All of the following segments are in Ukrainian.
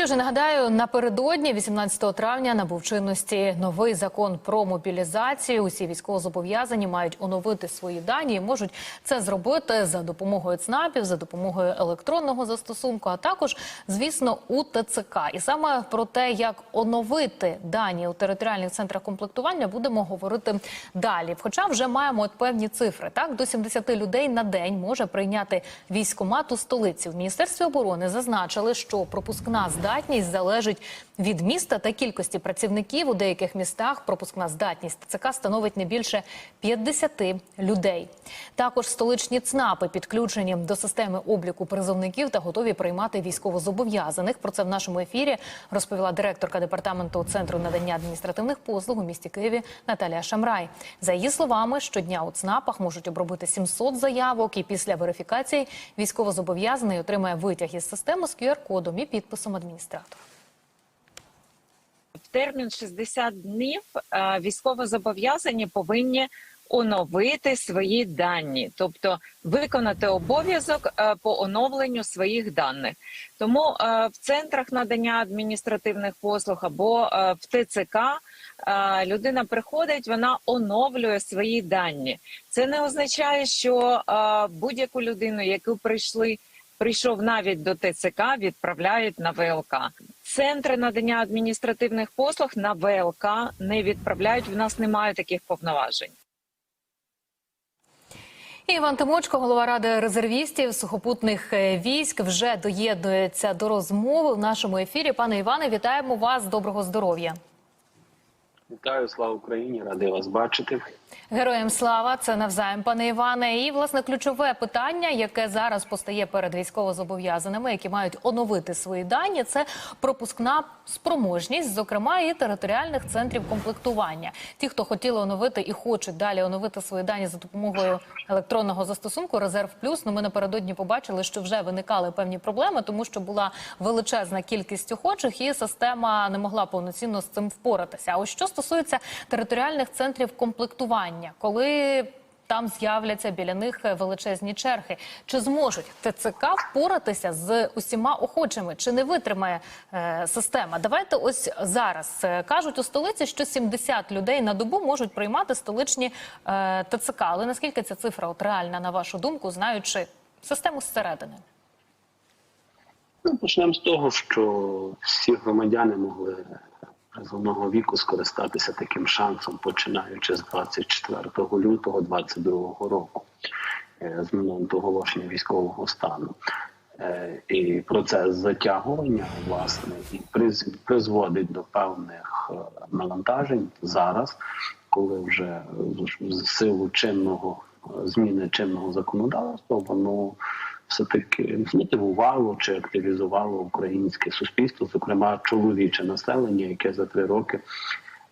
Що ж нагадаю, напередодні 18 травня набув чинності новий закон про мобілізацію. Усі військовозобов'язані мають оновити свої дані і можуть це зробити за допомогою ЦНАПів, за допомогою електронного застосунку, а також, звісно, у ТЦК. І саме про те, як оновити дані у територіальних центрах комплектування, будемо говорити далі. Хоча вже маємо от певні цифри. Так до 70 людей на день може прийняти військомат у столиці. В міністерстві оборони зазначили, що пропускна здатність залежить від міста та кількості працівників. У деяких містах пропускна здатність ТЦК становить не більше 50 людей. Також столичні ЦНАПи підключені до системи обліку призовників та готові приймати військовозобов'язаних. Про це в нашому ефірі розповіла директорка департаменту центру надання адміністративних послуг у місті Києві Наталія Шамрай. За її словами, щодня у ЦНАПах можуть обробити 700 заявок, і після верифікації військовозобов'язаний отримає витяг із системи з QR-кодом і підписом адміністратора. Термін 60 днів е, військовозобов'язані повинні оновити свої дані, тобто виконати обов'язок е, по оновленню своїх даних. Тому е, в центрах надання адміністративних послуг або в ТЦК людина приходить, вона оновлює свої дані. Це не означає, що будь-яку людину, яку прийшли. Прийшов навіть до ТЦК, відправляють на ВЛК. Центри надання адміністративних послуг на ВЛК не відправляють. В нас немає таких повноважень. Іван Тимочко, голова ради резервістів сухопутних е, військ, вже доєднується до розмови в нашому ефірі. Пане Іване, вітаємо вас. Доброго здоров'я. Вітаю, слава Україні! Радий вас бачити. Героям слава, це навзаєм, пане Іване. І власне ключове питання, яке зараз постає перед військовозобов'язаними, які мають оновити свої дані, це пропускна спроможність, зокрема і територіальних центрів комплектування. Ті, хто хотіли оновити і хочуть далі оновити свої дані за допомогою електронного застосунку Резерв Плюс. Ну ми напередодні побачили, що вже виникали певні проблеми, тому що була величезна кількість охочих, і система не могла повноцінно з цим впоратися. А ось що стосується територіальних центрів комплектування, коли там з'являться біля них величезні черги. Чи зможуть ТЦК впоратися з усіма охочими? Чи не витримає е, система? Давайте ось зараз Е, кажуть у столиці, що 70 людей на добу можуть приймати столичні е, ТЦК. Але наскільки ця цифра от реальна, на вашу думку, знаючи систему зсередини? Ну, почнемо з того, що всі громадяни могли призовного віку скористатися таким шансом, починаючи з 24 лютого 2022 року, е, з моменту оголошення військового стану. Е, І процес затягування власне і призводить до певних е, навантажень зараз, коли вже з силу чинного зміни чинного законодавства, воно все-таки змотивувало чи активізувало українське суспільство, зокрема чоловіче населення, яке за три роки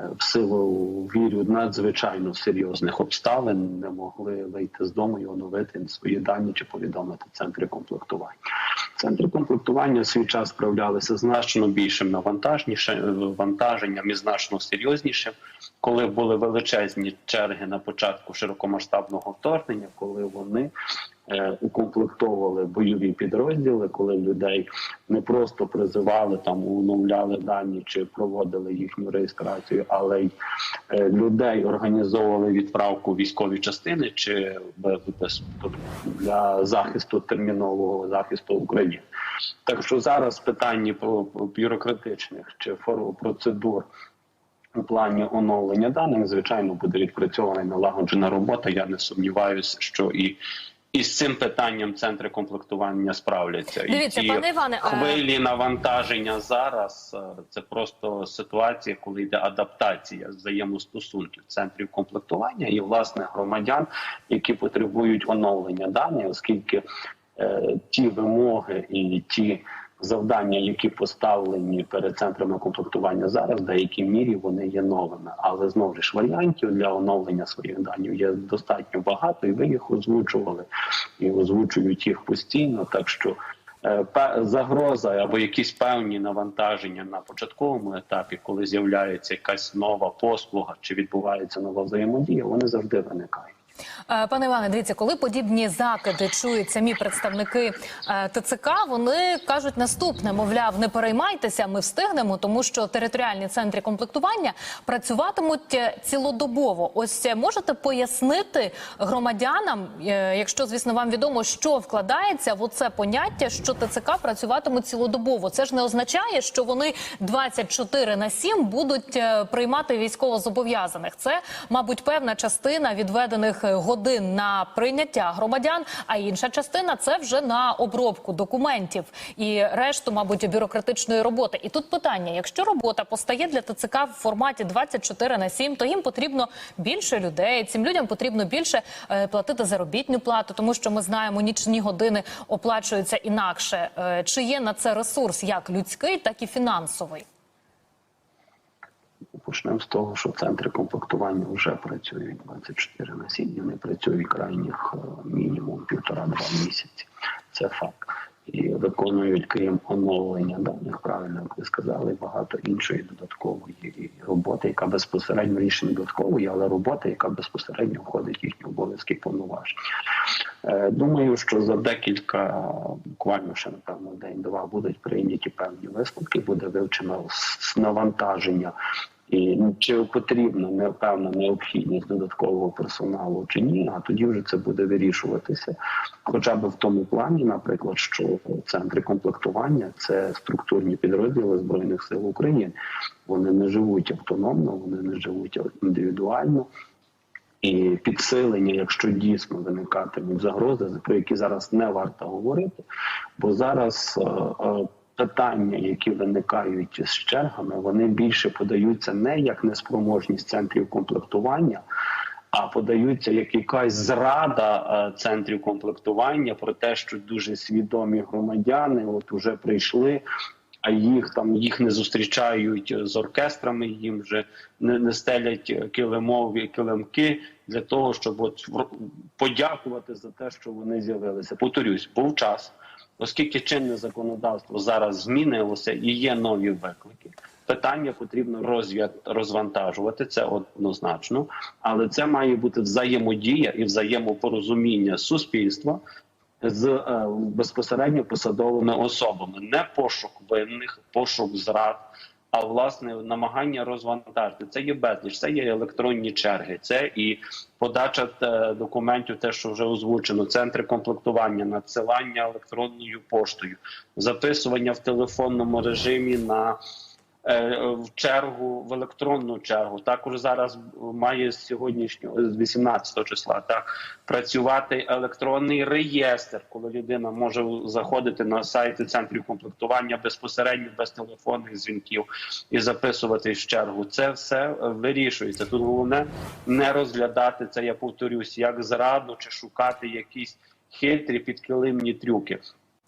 е, в силу вірю надзвичайно серйозних обставин не могли вийти з дому і оновити свої дані чи повідомити центри комплектування. Центри комплектування в свій час справлялися значно більшим навантажніше вантаженням і значно серйознішим, коли були величезні черги на початку широкомасштабного вторгнення, коли вони укомплектовували бойові підрозділи, коли людей не просто призивали там, оновляли дані чи проводили їхню реєстрацію, але й е, людей організовували відправку військові частини чи в- для захисту термінового захисту України. Так що зараз питання по бюрократичних чи процедур у плані оновлення даних, звичайно, буде відпрацьована і налагоджена робота. Я не сумніваюся, що і. І з цим питанням центри комплектування справляться. Дивіться, і ті пане Іване, а- хвилі навантаження зараз е, це просто ситуація, коли йде адаптація взаємостосунків центрів комплектування і власне громадян, які потребують оновлення даних, оскільки е, ті вимоги і ті завдання, які поставлені перед центрами комплектування зараз, в деякій мірі вони є новими. Але знову ж варіантів для оновлення своїх даних є достатньо багато, і ви їх озвучували і озвучують їх постійно. Так що е, загроза або якісь певні навантаження на початковому етапі, коли з'являється якась нова послуга чи відбувається нова взаємодія, вони завжди виникають. Е, Пане Іване, дивіться, коли подібні закиди чують самі представники е, ТЦК, вони кажуть наступне: мовляв, не переймайтеся, ми встигнемо, тому що територіальні центри комплектування працюватимуть е, цілодобово. Ось можете пояснити громадянам, якщо звісно вам відомо, що вкладається в оце поняття, що ТЦК працюватимуть цілодобово. Це ж не означає, що вони 24 на 7 будуть приймати військовозобов'язаних. Це, мабуть, певна частина відведених годин на прийняття громадян, а інша частина це вже на обробку документів і решту, мабуть, бюрократичної роботи. І тут питання: якщо робота постає для ТЦК в форматі 24 на 7, то їм потрібно більше людей. Цим людям потрібно більше е, платити заробітну плату, тому що ми знаємо, нічні години оплачуються інакше. Е, Чи є на це ресурс як людський, так і фінансовий? Почнемо з того, що центри комплектування вже працюють 24 на 7, і вони працюють крайніх е, мінімум півтора-два місяці. Це факт. І виконують, крім оновлення даних, правильно як ви сказали, багато іншої додаткової роботи, яка безпосередньо рішення додаткової, але робота, яка безпосередньо входить в їхні обов'язки повноважень. Е, Думаю, що за декілька, буквально ще напевно день-два будуть прийняті певні висновки, буде вивчено навантаження. І ну, чи потрібна не певна необхідність додаткового персоналу чи ні, а тоді вже це буде вирішуватися, хоча б в тому плані, наприклад, що центри комплектування це структурні підрозділи збройних сил України. Вони не живуть автономно, вони не живуть індивідуально. І підсилення, якщо дійсно виникатимуть загрози, про які зараз не варто говорити, бо зараз е, е, питання, які виникають з чергами, вони більше подаються не як неспроможність центрів комплектування, а подаються як якась зрада е, центрів комплектування про те, що дуже свідомі громадяни от уже прийшли. А їх там їх не зустрічають з оркестрами, їм вже не, не стелять килимові килимки для того, щоб от подякувати за те, що вони з'явилися. Повторюсь, був час, оскільки чинне законодавство зараз змінилося і є нові виклики. Питання потрібно розв'я- розвантажувати це однозначно, але це має бути взаємодія і взаємопорозуміння суспільства з е, безпосередньо посадовими особами, не пошук винних, пошук зрад. А власне намагання розвантажити. Це є безліч, це є електронні черги, це і подача е, документів, те, що вже озвучено, центри комплектування, надсилання електронною поштою, записування в телефонному режимі на в чергу в електронну чергу. Також зараз має з сьогоднішнього з 18 числа так працювати електронний реєстр, коли людина може заходити на сайти центрів комплектування безпосередньо без телефонних дзвінків і записуватись в чергу. Це все е, вирішується. Тут головне не розглядати це. Я повторюсь, як зраду чи шукати якісь хитрі підкилимні трюки.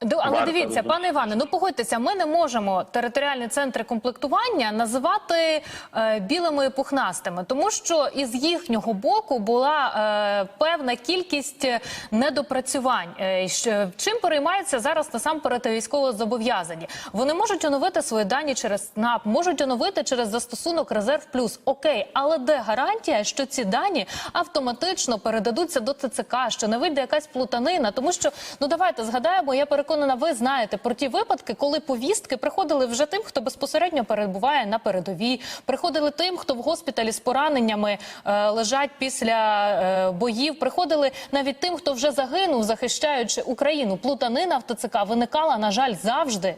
Ду- Але Варто дивіться, розуміти. пане Іване, ну погодьтеся, ми не можемо територіальні центри комплектування називати е, білими і пухнастими, тому що із їхнього боку була е, певна кількість недопрацювань. Е, що- чим переймаються зараз насамперед військово зобов'язані? Вони можуть оновити свої дані через СНАП, можуть оновити через застосунок Резерв Плюс. Окей, але де гарантія, що ці дані автоматично передадуться до ТЦК, що не вийде якась плутанина? Тому що ну давайте згадаємо, я переконана, ви знаєте про ті випадки, коли повістки приходили вже тим, хто безпосередньо перебуває на передовій, приходили тим, хто в госпіталі з пораненнями е, лежать після е, боїв. Приходили навіть тим, хто вже загинув, захищаючи Україну. Плутанина в ТЦК виникала, на жаль, завжди.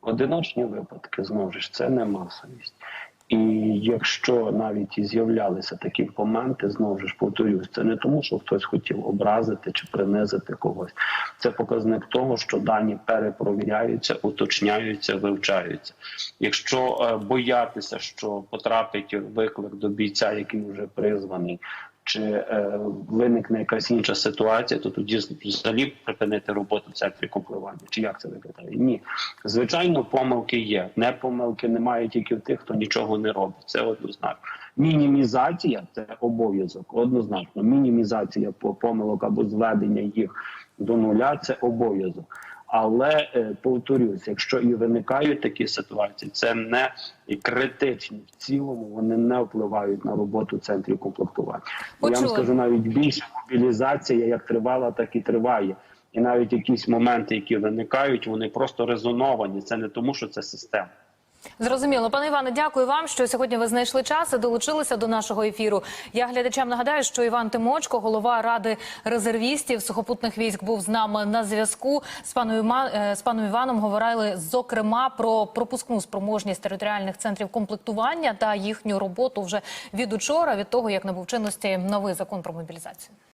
Одиночні випадки знову ж це не масовість. І якщо навіть і з'являлися такі моменти, знову ж повторюсь, це не тому, що хтось хотів образити чи принизити когось. Це показник того, що дані перепровіряються, уточняються, вивчаються. Якщо е, боятися, що потрапить виклик до бійця, який вже призваний, чи е, виникне якась інша ситуація, то тоді взагалі припинити роботу в центрі комплектування. Чи як це виглядає? Ні, звичайно, помилки є. Не помилки немає тільки в тих, хто нічого не робить. Це однозначно. Мінімізація це обов'язок. Однозначно, мінімізація по- помилок або зведення їх до нуля це обов'язок. Але е, повторюсь, якщо і виникають такі ситуації, це не критичні в цілому. Вони не впливають на роботу центрів комплектування. Почули. Я вам скажу навіть більше мобілізація як тривала, так і триває. І навіть якісь моменти, які виникають, вони просто резоновані. Це не тому, що це система. Зрозуміло, пане Іване, дякую вам, що сьогодні ви знайшли час і долучилися до нашого ефіру. Я глядачам нагадаю, що Іван Тимочко, голова ради резервістів сухопутних військ, був з нами на зв'язку. З паном е, з паном Іваном говорили зокрема про пропускну спроможність територіальних центрів комплектування та їхню роботу вже від учора, від того як набув чинності новий закон про мобілізацію.